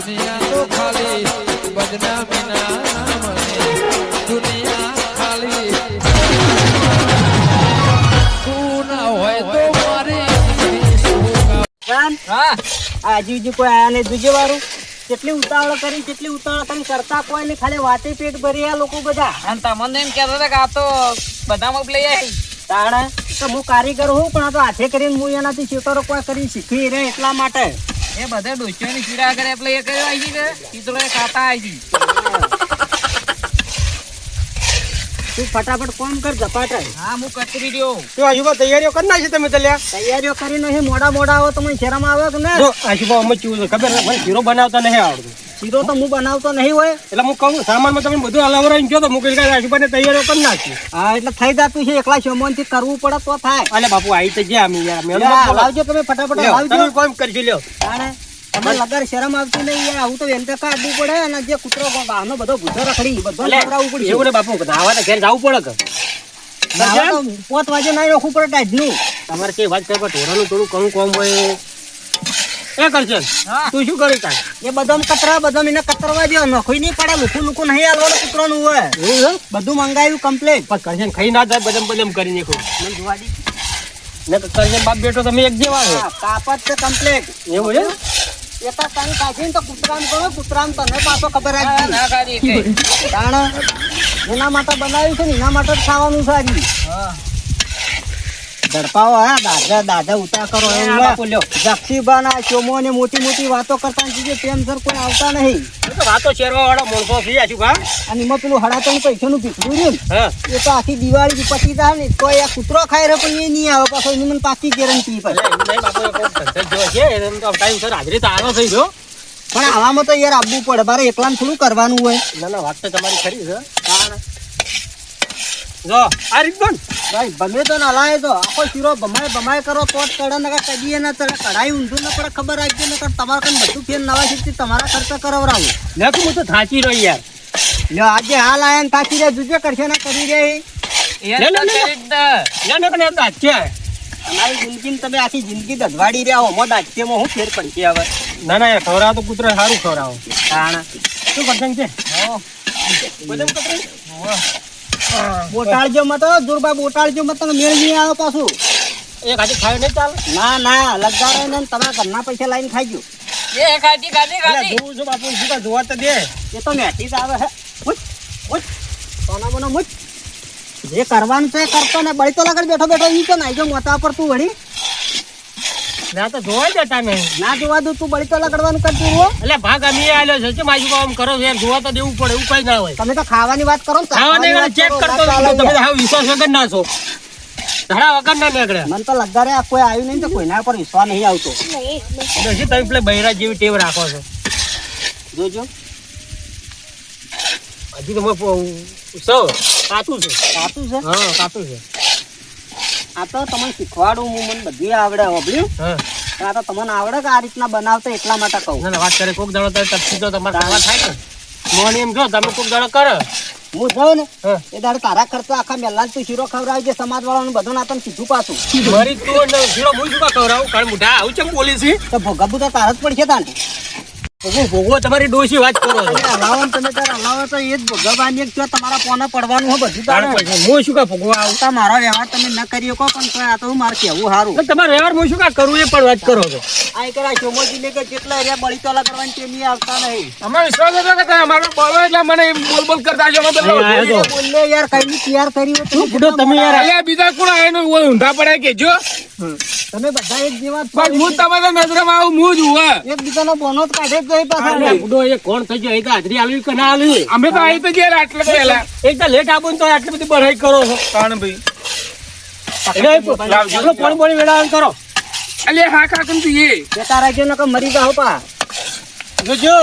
દુનિયા તો ખાલી બદનામીના નામની દુનિયા ખાલી. ના હોય તો મારી હા. આજુ બીજું કોઈ આયા ને દુજે વાળું કેટલી ઉતાવળ કરી કેટલી ઉતાવળ કરી કરતા કોઈ નહીં ખાલી વાતે પેટ ભરી આ લોકો બધા. અને તમને એમ કહેતા હતા કે આ તો બધા મગ લઈ આવી. તાણે તો હું કારીગર હું પણ આ તો હાથે કરીને હું એનાથી ચેતરો કોઈ કરી શીખી રહે એટલા માટે. એ બધા ડોસીઓની ચીડા કરે એટલે એ કયો આવી ગઈ કે ચિત્રો એ ખાતા આવી ગઈ તું ફટાફટ કોમ કર ઝપાટા હા હું કચરી રહ્યો. તો આજુબા તૈયારીઓ કરી નાખી તમે તલ્યા? તૈયારીઓ કરીને મોડા મોડા આવો તમને શેરામાં આવે કે ને? આજુબા અમે ચીવું ખબર મને શીરો બનાવતા નહીં આવડતું. શીરો તો હું બનાવતો નહીં હોય. એટલે હું કહું સામાનમાં તમે બધું હલાવરાઈને ગયો તો હું કઈ આજુબાજુ તૈયારીઓ કરી નાખી. હા એટલે થઈ જતું છે એકલા શોમોનથી કરવું પડે તો થાય. અલે બાપુ આવી તો ગયા અમે યાર અમે તમે ફટાફટ લાવજો. કોમ કરજો લ્યો. તાણે તમે લગાર શરમ આવતી નહીં યાર આવું તો વેંતે કાઢવું પડે અને જે કૂતરો બહારનો બધો રખડી એવું ને બાપુ નાવા તો ઘેર જવું પડે કે? પોત વાગે નહીં રાખવું પડે તમારે કે વાત કરવા ઢોરાનું થોડું કમ કોમ હોય. એ કરશે તું શું કરી તાર? એ બધામાં કતરા બધા એને કતરવા દો નખોઈ નહીં પડે લુખું લુખું નહીં હાલવાનું કૂતરાનું હોય. એવું બધું મંગાવ્યું કમ્પ્લેટ પણ કરશે ખાઈ ના જાય બદમ બદમ કરી નાખો. ને કરશે બાપ બેટો તમે એક જેવા છો. કાપત છે કમ્પ્લેટ એવું છે? જ તારી કાઢીને તો કૂતરામ કરો કૂતરામ તને પાછો ખબર ના એકેય. એના માટે બનાવ્યું છે ને એના માટે જ ખાવાનું છે હા. ધડપાવો હા દાદા દાદા ઉતા કરો એમ આ લ્યો. જક્ષીબા ના ચોમો ને મોટી મોટી વાતો કરતા જીજે ટેન્શન કોઈ આવતા નહીં. એ ચેરવા વાતો શેરવા વાળા માણસો છે આજુબા અને એમાં પેલું હડાતણ પૈસાનું ભીખરું રહ્યું ને. એ તો આખી દિવાળી પછી થાય ને તો આ કૂતરો ખાઈ રહ્યો પણ એ નહીં આવે પાછો એની મને પાકી ગેરંટી પછી. એ હાજરી તો આવો થઈ ગયો. પણ આવામાં તો યાર આવવું પડે મારે એકલાને થોડું કરવાનું હોય. ના ના વાત તો તમારી ખરી છે. જો આ રીતનું ભાઈ ગમે તો ના લાય તો. આખો શીરો ભમાય ભમાય કરો તો જ કડે નકર કદીએ ના તને કઢાઈ ઊંધું ન પડે ખબર રાખજો નકર તમારે કઈ બધું ફેર નવા શીખતી તમારા ખર્ચા કરાવરાવું. લે તું હું તો થાચી રહ્યો યાર. લ્યો આજે હાલ આયા ને તાકી રે જુજે કરશે ના કરી રે લે, લે, લે. ને. તમારી જિંદગી તમે આખી જિંદગી દધવાડી રહ્યા હો મોડા તેમાં હું ફેર પડશે હવે? ના ના યાર ખવડાવો તો કૂતરો સારું ખવડાવો. શું કરશે છે? બોટાળજો મત દુર્બા બોટાળજો મત તમે મેળ નહીં આવે પાછું. એ ગાડી ખાય નહીં ચાલે? ના ના લગાડે ને તમારા ઘરના પૈસા લાઈને ખાઈજો એ ખાધી એટલે ખાધી જોવું છું બાપુ શું કા જોવા તો દે. એ તો મેથી જ આવે હે. મુચ મુચ સોના બોના મુચ જે કરવાનું છે કરતો ને બળી તો લગડ બેઠો બેઠો ઈ તો નાઈજો મોતા પર તું વળી. ના તો ના જોવા દઉં તું બળી તો લગડવાનું કરતું હો એટલે ભાગ અમે આલ્યો છે કેમ આજુ આમ કરો છો? યાર જોવા તો દેવું પડે એવું કઈ ના હોય. તમે તો ખાવાની વાત કરો વાત ચેક કરતો. તમે વિશ્વાસ વગર ના છો. ધડા વગર ના નીકળે. મને તો લગાડે આ કોઈ આવ્યું નહીં તો કોઈના પર વિશ્વાસ નહીં આવતો. દોશી તમે પેલા બૈરા જેવી ટેવ રાખો છો? જોજો. હજી તો સાચું સૌ છે. સાચું છે? હા સાચું છે. આ તો તમને શીખવાડું હું મને બધી આવડે હોબળ્યું હા. આ તો તમને આવડે કે આ રીતના બનાવતો એટલા માટે કહું. વાત કરે કોક દાડો તો તપસી તો તમારે ખાવા થાય ને મને એમ જો તમે કોક દાડો કરો. હું જાઉં ને એ દાડે તારા ખર્ચો આખા મેલા તું શીરો ખવડાવજે સમાજ વાળાનું બધું ના તને સીધું પાછું. મારી તું શીરો ભૂલ ચૂકા ખવડાવું? કારણ મોઢા આવું ચમ બોલી છે? તો ભોગાબુ તો તારા જ પડશે તાને. ભોગવો તમારી ડોશી વાત કરો છો. તમે હલાવો ને તમે તારે હલાવો તો એ જ ભોગવવાની એક તમારા પોને પડવાનું હોય બધું તારે તારે. હું શું કાં ભોગવા આવું? મારો વ્યવહાર તમે ન કરી શકો પણ આ તો મારે કેવું સારું. એટલે તમારે વ્યવહાર હું શું કાં કરવું એ પણ વાત કરો છો. આ એક ચોમોજી ને કે જેટલા એરિયા બળી તોલા કરવાની તે નહીં આવતા નહીં. અમારો વિશ્વાસ હતો કે અમારો બોલો એટલે મને બોલ બોલ કરતા છો અમે. બોલે યાર કઈ ની તૈયાર કરી બુડો તમે યાર? અલ્યા બીજા કોણ આવીને ઊંધા પડે કે જો? તમે બધા એક જેવા. પણ હું તમારા નજરમાં આવું હું જ હુવા એકબીજાનો બોનો કાઢે નહીં પાછા બુડો એ કોણ થઈ ગયો? એ તો હાજરી આલવી કે ના આલવી? અમે તો આવી તો ગયા આટલા પહેલા. એક તો લેટ આપો તો આટલી બધી બઢાઈ કરો છો. કાણ ભાઈ. એટલે આપણો પોણી પોણી કરો. અલ્યા હા કાકન તું એ. જતા રાખજો નકર મરી જાઓ પા. જોજો.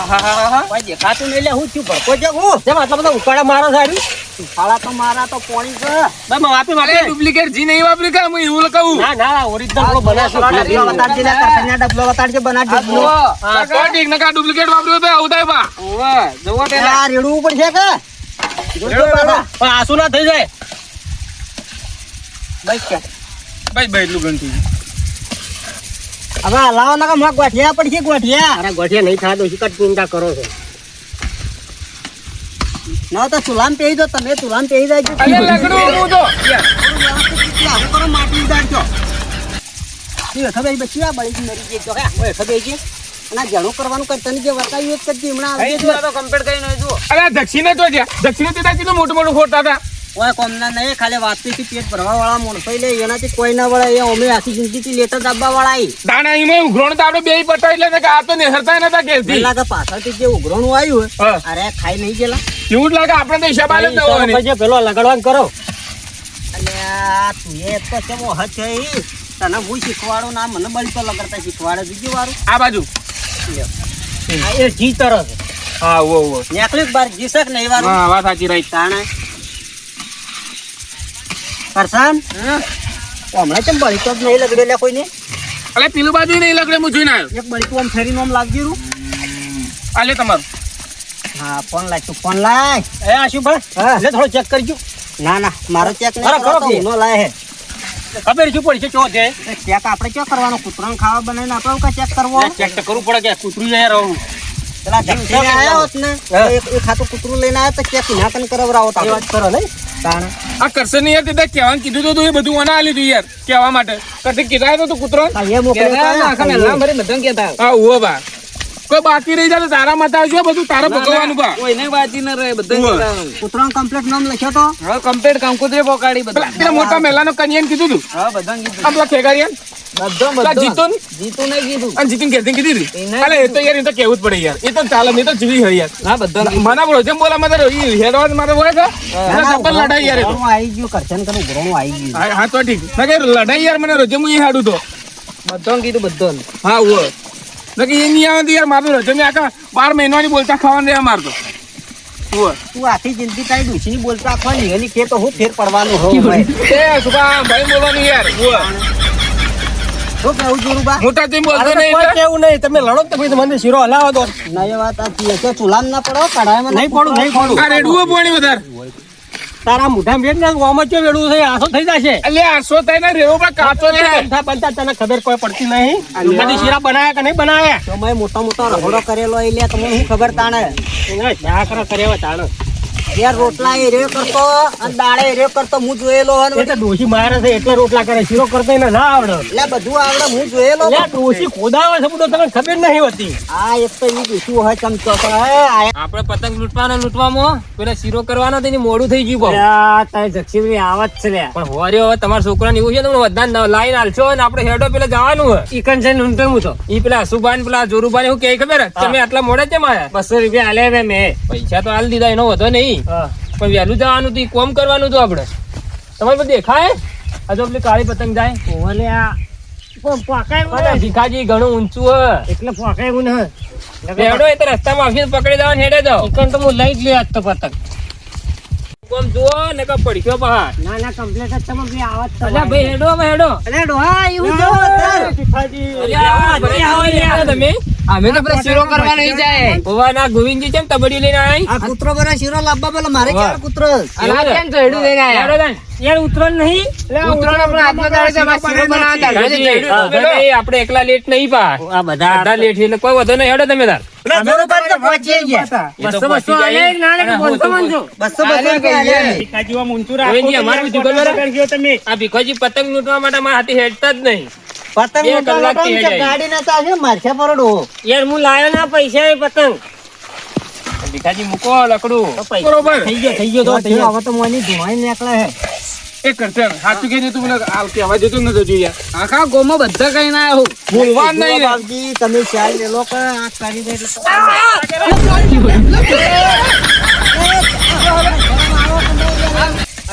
આહાહાહા. કોઈ દેખાતું નહીં એટલે હું છું ભડકો છે? હું? જેમ આટલા બધા ઉકાળા મારો સારી ખાડા તો મારા તો પોણી છે. બસ વાપી વાપી ડુપ્લિકેટ જી નહીં વાપરી કે હું એવું કહું ના ના ઓરિજિનલ આપણો બનાવશું. ડબલો વતાડજે ના કરસનિયા ડબલો વતાડજે, બનાવજે ડબલો. હા, તો ઠીક નકા ડુપ્લિકેટ વાપર્યો તો આવું થાય બા તે. આ રેડવું છે કે? જોજો પાછા. પણ આસુ ના થઈ જાય. બસ કે. ભાઈ ભાઈ એટલું ગણતું હવે હલાવો ના માં ગોઠિયા પડશે ગોઠિયા? અરે ગોઠિયા નહીં થાય તો કટ ચિંતા કરો છો. ના તો સુલામ પેહી દો તમે ચૂલામાં પેહી જાય અરે લગડું હું તો આવું કરો માટી દાડજો ઈ ખબર બચી આ બળી મરી ગઈ તો હે ઓય ખબર છે અને આ જણું કરવાનું કરતા જે વતાવ્યું જ કરતી હમણાં આવી કઈ તો કમ્પ્લીટ કરીને જુઓ. અરે દક્ષિણે તો જ્યાં દક્ષિણે તે કીધું મોટું મોટું ખોટા હતા? ઓય કોમના નહીં ખાલી વાતથી પેટ ભરવા વાળા મોણસો લે એનાથી કોઈ ના વળે. એ અમે આખી જિંદગીથી લેતા દાબવા વાળા ઈ દાણા એમાં ઉઘરોણ તો આપણે બે પટાવી એટલે કે આ તો નેહરતા નતા ઘેરથી. પેલા કે પાછળથી જે ઉઘરોણું આવ્યું અરે ખાઈ નહીં ગયેલા. એવું જ લાગે આપણે તો હિસાબ આલે જ ન ઈશારો હોવાની. કરજે, પેલો લગાડવાનું કરો. અને આ તું એ તો ચમો હદ તને હું શીખવાડું ના મને બળી તો લગાડતા શીખવાડે બીજી વાર. આ બાજુ. આ એ જી તરસ હા ઓ ઓ નેકળ્યું બાર જીસક નહીં વાર? હા વાત સાચી રહી. તાણે. કરસાન હમણાં કેમ બળી તો જ નહીં લગડેલા કોઈને? અલે પેલું બાજુ નહીં લગડે હું જોઈને આવ્યો. એક બળી તો આમ ફેરીને આમ લાગી રહ્યું આલે તમારું. હા ફોન લાય તું ફોન લાય. એ આશુભાઈ હા. લે થોડો ચેક કરજો. ના ના મારો ચેક નહીં કરો કે? નો લાય હે ખબર શું પડી છે ચો છે? ચેક આપણે ક્યાં કરવાનો કૂતરાને ખાવા બનાવીને આપણે કા ચેક કરવો? ચેક તો કરવું પડે કે કૂતરું જાય રહું. પેલા જક્ષીને આયા હોત ને. એક ખાતું કૂતરું લઈને આવ્યા તો ચેક ના કન કરાવરાવો તો વાત કરો તાણે. આ કરશે નહીં યાર તે કહેવાનું કીધું તો તું એ બધું મને આલી તું યાર કહેવા માટે. કીધા તો તું કૂતરો એ મોકલ્યો તો હા. ઉવો બા. કોઈ બાકી રહી જાય તારા માથે આવજો બધું તારે ભગવાનું બા. કોઈને બાજી ન રહે બધું. કૂતરાનું કમ્પ્લીટ નામ લખ્યો તો? હા કમ્પ્લીટ કંકોત્રી પોકાડી બધા. પેલા મોટા મેલાનો કનિયન કીધું તું? હા બધા કીધું. આ પેલા ખેગારિયાને? બધો જીતુન? જીતું કીધું. અને જીતુન ઘેરથી કીધી હતી? એ તો યાર એ તો કહેવું જ પડે યાર. એ તો ચાલે નહીં તો જીવી હોય યાર. હા બધા મને બોલો જેમ બોલા મને ઈ મારે હોય છે. એને લડાઈ યાર એ આવી ગયું કરશન કરે ઉઘરાણું આવી ગયું. હા હા તો ઠીક. મેં લડાઈ યાર મને રોજે હું હાડું તો. બધો કીધું બધો હા કીધું એ નહીં આવે યાર મારું રોજે મેં આખા બાર મહિનાની બોલતા ખાવાનું રહ્યા મારતો ઉવ્વ. તું આખી જિંદગી તારી ડૂસીની બોલતા આખવાની એની કે તો હું ફેર પડવાનું હો ભાઈ. એ સુભા ભાઈ બોલવાનું યાર. શું કેવું મોટા તેમ બોલતો નહીં કોઈ કેવું નહીં તમે લડો તો પછી મને શીરો હલાવો દો. ના એ વાત છે. કે ના પડો કઢાઈમાં નહીં પડું. નહીં પડું. આ રેડુઓ પોણી વધારે. તારા મોઢા બેટ ને ઓમાં ચો વેડું છે આસો થઈ જશે. એટલે આસો થઈ ને રેવો પણ કાચો છે બનતા બનતા તને ખબર કોઈ પડતી નહીં? બધી શીરા બનાયા કે નહીં બનાયા તો મેં મોટો મોટો રહોડો કરેલો એટલે તમને શું ખબર તાણે? ના કરે તાણે તાણ. યાર રોટલા એ રે કરતો અને દાળે એ રે કરતો હું જોયેલો હે એટલે ડોશી મારે છે એટલે રોટલા કરે શીરો કરતો એને ના આવડે. એટલે બધું આવડે હું જોયેલો. એટલે ડોશી ખોદાવે છે બધું તમને ખબર નહીં હોતી. આ એક તો ઈ શું હોય ચમચો તો આપણે પતંગ લૂંટવાનો લૂંટવામાં. પેલા શીરો કરવાનો તેની મોડું થઈ ગયું બહુ ની આવત છે લે પણ હોરે હવે તમારા છોકરાને એવું છે તમે બધા લાઈન હાલશો ને આપણે હેડો પેલા જવાનું હોય. ઈકન છે લૂંટે હું તો. ઈ પેલા સુભાન પેલા જોરુભાઈ હું કે ખબર? તમે આટલા મોડે કેમ આયા? બસો રૂપિયા આલે મેં મેં. પૈસા તો હાલ દીધા એનો વધો નહીં. હા. પણ વહેલું જવાનું હતું કોમ કરવાનું હતું આપણે તમારે બધું દેખાય? આ પેલી કાળી પતંગ જાય. ઓલે આ પણ પોકાય અરે ભીખાજી ઘણું ઊંચું હે. એટલે પોકાય એવું ને હેડો એ તો રસ્તામાં આવીને પકડી દેવાનું હેડે તો હું લઈ જ લે આજ તો પતંગ. કોમ જુઓ ને કપ પડખ્યો બહાર. ના ના કમ્પ્લેટ જ તમે બી આવત તો અલ્યા ભાઈ હેડો હવે હેડો. અરે ડોહા એવું જો અત્યારે. અલ્યા, ભાઈ આવો ને યાર તમે. અમે તો પેલા શીરો કરવા નહીં જાય. ભવાના ગોવિંદજી કેમ તબડી લઈને આવી આ કૂતરો બરા શીરો લાવવા પેલા મારે ક્યાં કૂતરો? આ કેમ તો હેડું લઈને આયા? યાર ઉતરણ નહીં. ઉતરાણ આપણે આત્મા દાડે છે, અમારે શીરો બનાવતા. એ આપણે એકલા લેટ નહીં પા. આ બધા બધા લેટ એટલે કોઈ વધો નહીં. હેડો તમે તાર. બસો બસો બસો બસો આ ભીખોજી પતંગ લૂંટવા માટે મારા હાથી હેડતા જ નહીં. પતંગ બે ગાડી ના ચાલશે મારશે પરડો યાર હું લાયો ના પૈસા એ પતંગ ભીખાજી મૂકો લકડું બરોબર થઈ ગયો થઈ ગયો તો થઈ ગયો હવે તો મોની ધુમાઈ નીકળે હે એ કરશે સાચું કહેજે તું મને આ કહેવા જતું નતો જોઈએ આખા ગોમાં બધા કઈ ના નહીં ને. બાપજી તમે ચાલ લે લોકો આ કરી દે એટલે ભીખાજી. આ લે, લાવતા લાવતા યાર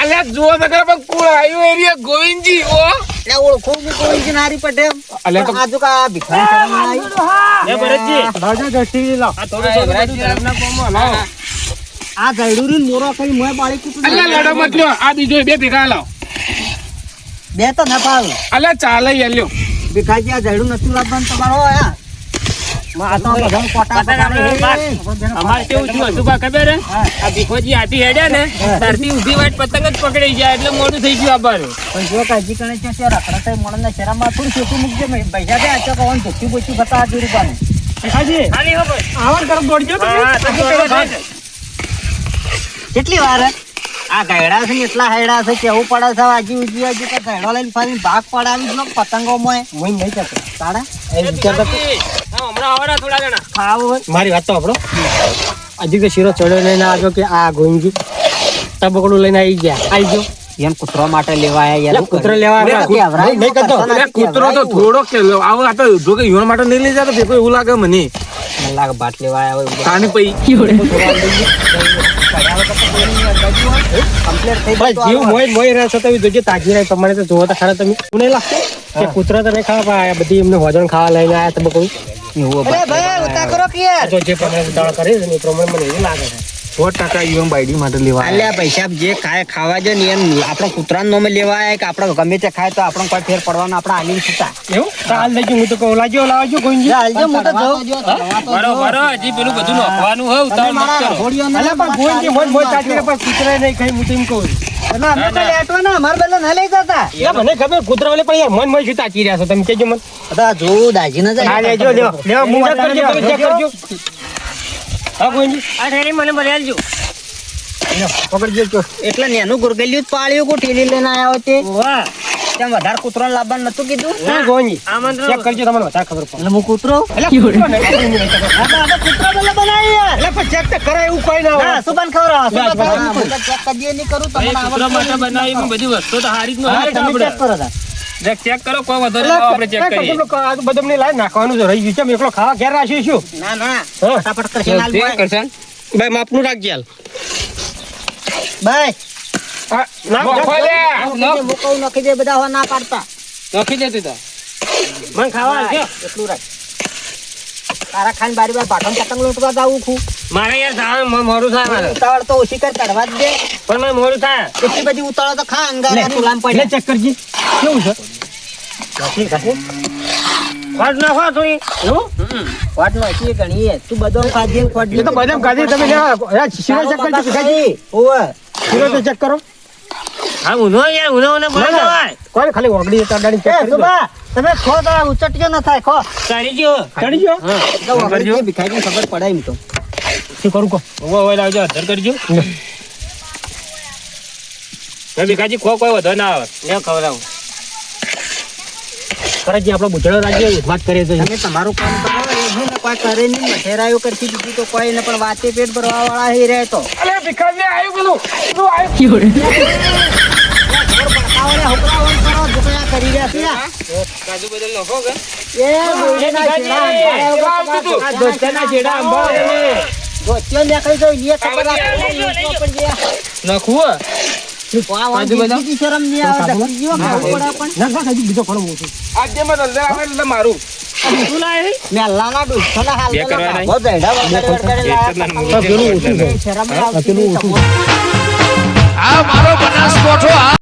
અલ્યા જુઓ તો ખરા પણ કુળ આવ્યું એરિયા ગોવિંદજી ઓ એટલે ઓળખું હું કોઈ જી નારી એમ. અલ્યા તો- આજુ કા ભિખારી શરમ ના આવી? લે ભરતજી. લાવજો દસી લાવ આ થોડું થોડું બધું ધર્મના કોમમાં લાવો. આ રીન મોરો કઈ મોય બાળી કૂટું અલ્યા લડો મત લ્યો. આ બીજો બે ભેગા લાવ. બે તો ના પાવ અલ્યા ચાલે યાર લ્યો. ભીખાજી આ જડું નથી લાવવાનું તમારો આ આ તો બધા કોટા પકડે અમારે કેવું થયું હતું ખબર આ ભીખોજી હાથી હેડ્યા ને ત્યારથી ઊભી વાટ પતંગ જ પકડાઈ જાય એટલે મોડું થઈ ગયું પણ જો કાજી કણે છે મળને થોડી મૂકજે પૈસા દે આ ચોક ઓન. કેટલી વાર આ ગાયડા છે એટલા હાયડા છે કેવું પડે છે આજી ઉજી આજી કે ગાયડો લઈને ફરી ભાગ પડાવી પતંગો મોય હું નહીં કરતો. તાડા મારી વાત તો આપણો હજી તો શીરો ચડ્યો લઈને આવ્યો કે આ ગોવિંદજી તબકડું લઈને આવી ગયા. આવી ગયો. એમ કૂતરો માટે લેવા આયા યાર કૂતરો લેવા આવ્યા. નહીં કરતો. કૂતરો તો થોડો કે આવો આ તો જો કે યુવાન માટે નહીં લઈ જતો કોઈ એવું લાગે મને. મને લાગે બાટ લેવા આયા હોય તાની પઈ. કમ્પ્લીટ થઈ બસ જીવ મોય મોય રહે છે તો જોજે તાજી રહે તમારે તો જોવો તો ખરા તમે. એવું નહીં લાગતું? કે કૂતરા તો નહીં ખાવા બધી એમને વજન ખાવા લઈને આવ્યા તમે કહું અરે ભાઈ ઉતા કરો કે જો જે પ્રમાણે ઉતાવળ કરે એ પ્રમાણે મને એવું લાગે છે. સો ટકા યુવાન બાઈડી માટે લેવા. આલ્યા પૈસા જે ખાય ખાવા જો ને એમ આપણે કૂતરાનો નોમે લેવા આવ્યા કે આપણે ગમે તે ખાય તો આપણને કોઈ ફેર પડવાનો આપણે આલી છૂટા. એવું? હાલ લઈ હું તો કહું લાજો લાવજો ગોવિંદજી હાલજો હું તો. બરો બરો હજી પેલું બધું નોખવાનું હોય ઉતાવળ મત કરો. અલ્યા અલા પણ ગોવિંદજી મોય મોય તાજી રહે પણ કૂતરા નહીં ખાઈ હું તો એમ કહું. છું એટલે અમે તો લેટવાના, અમારે પેલા ના લઈ જતા. એટલે મને ખબર કૂતરા વાલે પણ યાર મન મોય શું તાચી રહ્યા છો તમે કેજો મને. જોવું દાજી ના હા લેજો કરજો તમે ચેક કરજો. હા ગોવિંદજી આ થેલી મને ભરી પકડજો ચો એટલે નેનું ગુરગેલિયું પાળ્યું કો ઠેલી લઈને આયા તે. વાહ. તેમ વધારે કૂતરો લાવવાનું નતું કીધું. હા ગોવિંદજી આમંત્રણ. ચેક કરજો તમને વધારે ખબર પડે. એટલે હું કૂતરો? એટલે કૂતરો નહીં, તો આ કૂતરો પેલા બનાવી યાર. એટલે ચેક તો કરાય એવું કોઈ ના ના હોય સુબાન. હું તો check કદી નહીં કરું, તમને કૂતરા બનાવી બધી વસ્તુ તો હારી જ ન હા, હોય તમે આપણે. check કરો તાર. ચેક ચેક કરો કોઈ વધારે એટલે આપણે ચેક કરીએ. આ તો બધું અમને નાખવાનું છે રહી ગયું છે. એકલો ખાવા ઘેર રાખ્યું છું ના ના ફટાફટ કરશે નાલ બોય. ભાઈ માપનું રાખજે હાલ ભાઈ હા, નાખ, મોખો નાખી દે, બધા ના પાડતા. નોખી દેતી તો મને ખાવા એટલું રાખ. તારા ખાન બારી બાર પાટણ પતંગ લૂંટવા જાવું છું. મારે યાર જવાનું મોડું થાય મારે. ઉતાવળ તો ઓછી કર કાઢવા જ દે. પણ મને મોડું થાય. એટલી બધી ઉતાવળ તો ખા અંગારા ગુલામ પડે ચેક કરજી. કેવું છે? ઘસી, ઘસી. ખોટ નાખો થોડી એવું? ખોટ ઘણીએ તું બધો ખાધી ખોટ તો બદામ ખાધી તમે ચેક કરજો. ઓવે. તો ચેક કરો. હા ઉનો યાર ઉનો ઉનો બોલ ના, ના. જવાય કોઈ ખાલી ઓગળી તાડાની ચેક કરી દો. સુબા તમે ખો તો ઉચટજો ન થાય ખો. કરી જો ચડી ગયો? તો વગર જે ખબર પડે એમ તો. શું કરું કહો. ઓવો ઓવો લાવજો અધર કરજો. મેં ભીખાજી ખો કોઈ વધો ના આવે. લે ખવડાવું. કરાજી આપણો બુચડો રાજ્ય વાત કરીએ તો તમે તમારું કામ કરો. કોઈ કરે નહીં મઠેરાયું કરતી બીજી તો કોઈ ને પણ વાતે પેટ ભરવા વાળા હી રહે તો અરે ભિખારી આવ્યું પેલું તું આવ્યું ભડકાઓને હુકરાઓને કરો ઝુકડા કરી રહ્યા છે આ. કાજુ બદલ નાખો કે એ બોલીના છેડા અંધારા વગર આ દોસ્તાના છેડા અંબાવો તમે ગોત્યો નીકળી ગયો, એ ખબર રાખો, એ ખબર છે. નાખવું આ વાત કાજુ બદામ? બીજી મારું મેલ્લાના ડુસખાના હાલ બે કરવા નહીં. ભાગો દઈડા વગાડી વગાડી લાયા એક જ નાનું પતંગ. પેલું ઓછું છે. શરમ આવતી આ મારો બનાસકોઠો આ